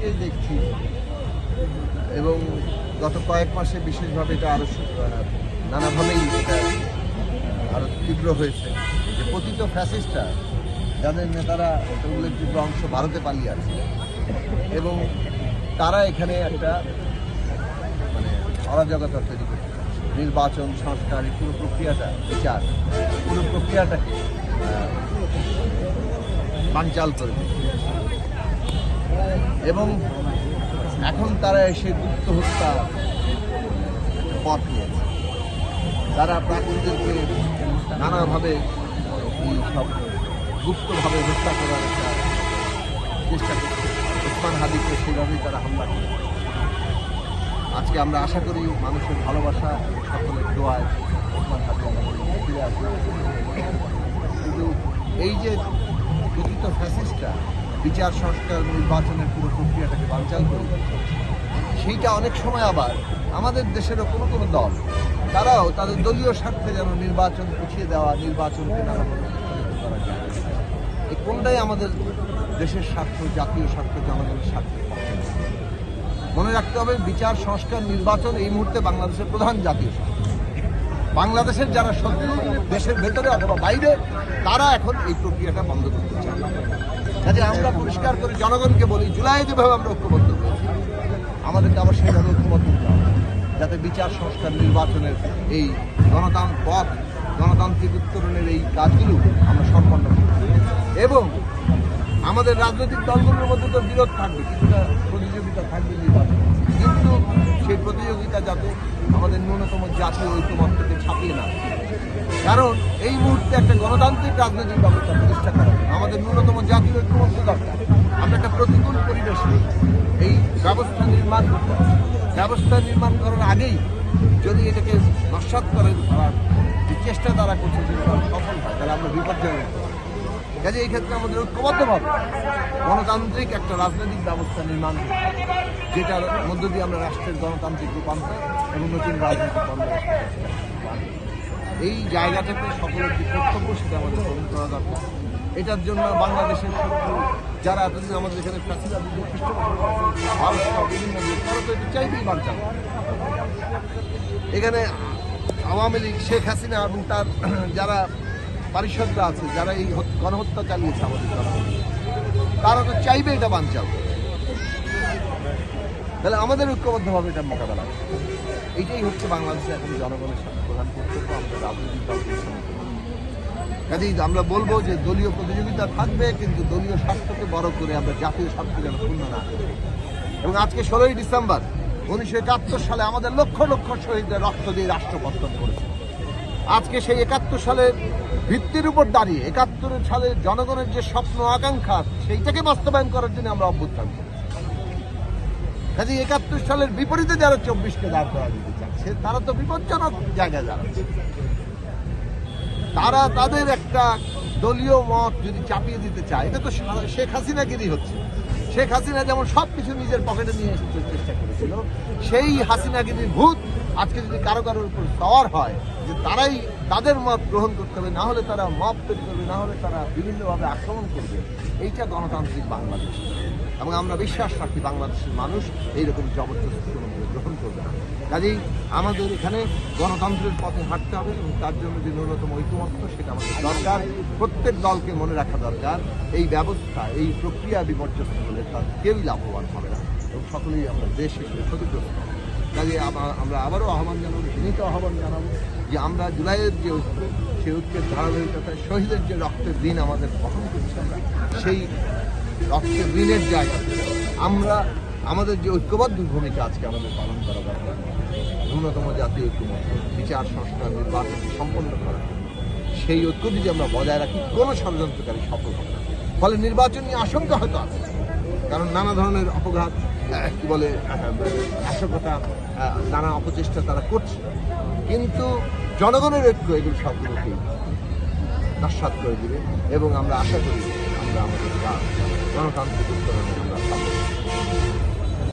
থেকেই দেখছি। এবং গত কয়েক মাসে বিশেষভাবে এটা আরও নানাভাবেই এটা আরও তীব্র হয়েছে। যে পতিত ফ্যাসিস্টরা যাদের নেতারা ওগুলোর তীব্র অংশ ভারতে পালিয়ে আছে এবং তারা এখানে একটা মানে অরাজকতা তৈরি করতে চাচ্ছে। নির্বাচন সংস্কার এই পুরো প্রক্রিয়াটা বিচার পুরো প্রক্রিয়াটাকে আহ, বানচাল করে দিচ্ছে। এবং এখন তারা এসে গুপ্ত হত্যা পথ নিয়েছে। তারা প্রাকৃতিককে নানাভাবে সব গুপ্তভাবে হত্যা করার একটা চেষ্টা করছে। ওসমান হাদিকে সেভাবেই তারা হামলা করে আজকে আমরা আশা করি মানুষের ভালোবাসা সকলের দোয়ায় ওসমান হাদি ফিরে আসবে। কিন্তু এই যে কথিত ফ্যাসিস্টরা বিচার, সংস্কার, নির্বাচনের পুরো প্রক্রিয়াটাকে বানচাল করে। সেইটা অনেক সময় আবার আমাদের দেশেরও কোনো কোনো দল, তারাও তাদের দলীয় স্বার্থে যেন নির্বাচন পিছিয়ে দেওয়া, নির্বাচনকে যায়। এই কোনটাই আমাদের দেশের স্বার্থ, জাতীয় স্বার্থ, জনগণের না। মনে রাখতে হবে, বিচার, সংস্কার, নির্বাচন এই মুহূর্তে বাংলাদেশের প্রধান জাতীয় স্বার্থ। বাংলাদেশের যারা শত্রু, দেশের ভেতরে অথবা বাইরে, তারা এখন এই প্রক্রিয়াটা বন্ধ করতে চায় কাজে আমরা পরিষ্কার করে জনগণকে বলি, জুলাই যেভাবে আমরা ঐক্যবদ্ধ হয়েছি আমাদেরকে আবার সেইভাবে ঐক্যবদ্ধ যাতে বিচার, সংস্কার, নির্বাচনের এই গণতান্ত্র পথ, গণতান্ত্রিক উত্তরণের এই কাজগুলো আমরা সম্পন্ন করি এবং আমাদের রাজনৈতিক দলগুলোর মধ্যে তো বিরোধ থাকবে, কিছুটা প্রতিযোগিতা থাকবে নির্বাচনে কিন্তু সেই প্রতিযোগিতা যাতে আমাদের ন্যূনতম জাতীয় ঐক্যমত্যকে ছাপিয়ে না কারণ এই মুহূর্তে একটা গণতান্ত্রিক রাজনৈতিক ব্যবস্থা প্রতিষ্ঠা করা। আমাদের ন্যূনতম জাতীয় ঐক্যমত্য দরকার। আমরা একটা প্রতিকূল পরিবেশে এই ব্যবস্থা নির্মাণ করতে ব্যবস্থা নির্মাণ করার আগেই যদি এটাকে নস্বাত করে করার যে চেষ্টা তারা করছে তারা সফল হয়, তাহলে আমরা বিপর্যয়। কাজে এই ক্ষেত্রে আমাদের ঐক্যবদ্ধভাবে গণতান্ত্রিক একটা রাজনৈতিক ব্যবস্থা নির্মাণ যেটার মধ্য দিয়ে আমরা রাষ্ট্রের গণতান্ত্রিক রূপান্তর এবং নতুন রাজনৈতিক এই জায়গাটাতে সকলের যে কর্তব্য, সেটা আমাদের গ্রহণ করা দরকার। এটার জন্য বাংলাদেশের যারা এতদিন আমাদের এখানে বিভিন্ন তো এটা এখানে আওয়ামী লীগ, শেখ হাসিনা এবং তার যারা পারিষদরা আছে, যারা এই গণহত্যা চালিয়েছে আমাদের তারা তো চাইবে এটা বাঞ্চাল তাহলে আমাদের ঐক্যবদ্ধভাবে এটা মোকাবেলা। এইটাই হচ্ছে বাংলাদেশে এখন জনগণের সাথে প্রধান কর্তব্য আমরা রাজনৈতিক সমর্থন করি। কাজেই আমরা বলব যে দলীয় প্রতিযোগিতা থাকবে, কিন্তু দলীয় স্বার্থকে বড় করে আমরা জাতীয় স্বার্থ যেন পূর্ণ না এবং আজকে ষোলোই ডিসেম্বর, উনিশশো একাত্তর সালে আমাদের লক্ষ লক্ষ শহীদদের রক্ত দিয়ে রাষ্ট্র পত্তন করেছে। আজকে সেই একাত্তর সালের ভিত্তির উপর দাঁড়িয়ে, একাত্তর সালের জনগণের যে স্বপ্ন, আকাঙ্ক্ষা, সেইটাকে বাস্তবায়ন করার জন্য আমরা অভ্যুত্থান করি কাজে একাত্তর সালের বিপরীতে যারা চব্বিশকে দাঁড় করা দিতে চাচ্ছে, তারা তো বিপজ্জনক জায়গায় দাঁড়াচ্ছে। তারা তাদের একটা দলীয় মত যদি চাপিয়ে দিতে চায়, এটা তো শেখ হাসিনাগিরি হচ্ছে। শেখ হাসিনা যেমন সব কিছু নিজের পকেটে নিয়ে আসতে চেষ্টা করেছিল, সেই হাসিনাগিরির ভূত আজকে যদি কারও কারোর উপর সওয়ার হয়, যে তারাই তাদের মত গ্রহণ করতে হবে, না হলে তারা মত তৈরি করবে, না হলে তারা বিভিন্নভাবে আক্রমণ করবে, এইটা গণতান্ত্রিক বাংলাদেশ। এবং আমরা বিশ্বাস রাখি বাংলাদেশের মানুষ এইরকম জবরদস্তি কোনোভাবে গ্রহণ করবে না কাজেই আমাদের এখানে গণতন্ত্রের পথে হাঁটতে হবে এবং তার জন্য যে ন্যূনতম ঐক্যমত্য সেটা আমাদের দরকার প্রত্যেক দলকে মনে রাখা দরকার, এই ব্যবস্থা, এই প্রক্রিয়া বিপর্যস্ত হলে তার কেউই লাভবান হবে না এবং সকলেই আমরা দেশ হিসেবে ক্ষতিগ্রস্ত হব। কাজে আমরা আবারও আহ্বান জানাব, বিনীত আহ্বান জানাব যে আমরা জুলাইয়ের যে ঐক্য সেই ঐক্যের ধারাবাহিকতায় শহীদের যে রক্তের দিন আমাদের বহন করছি আমরা, সেই রক্তের ঋণের জায়গাতে আমরা, আমাদের যে ঐক্যবদ্ধ ভূমিকা আজকে আমাদের পালন করা দরকার। ন্যূনতম জাতীয় ঐক্যমত, বিচার, সংস্কার, নির্বাচন সম্পন্ন করা। সেই ঐক্য যদি আমরা বজায় রাখি, কোনো ষড়যন্ত্রকারী সফল হবে ফলে নির্বাচন নিয়ে আশঙ্কা হয়তো আছে। কারণ নানা ধরনের অপঘাত কি বলে নাশকতা নানা অপচেষ্টা তারা করছে। কিন্তু জনগণের ঐক্য এগুলো সবগুলোকেই নস্বাত করে দিবে। এবং আমরা আশা করি আমরা আমাদের গণতান্ত্রিক উত্তরণে আমরা সফল হব।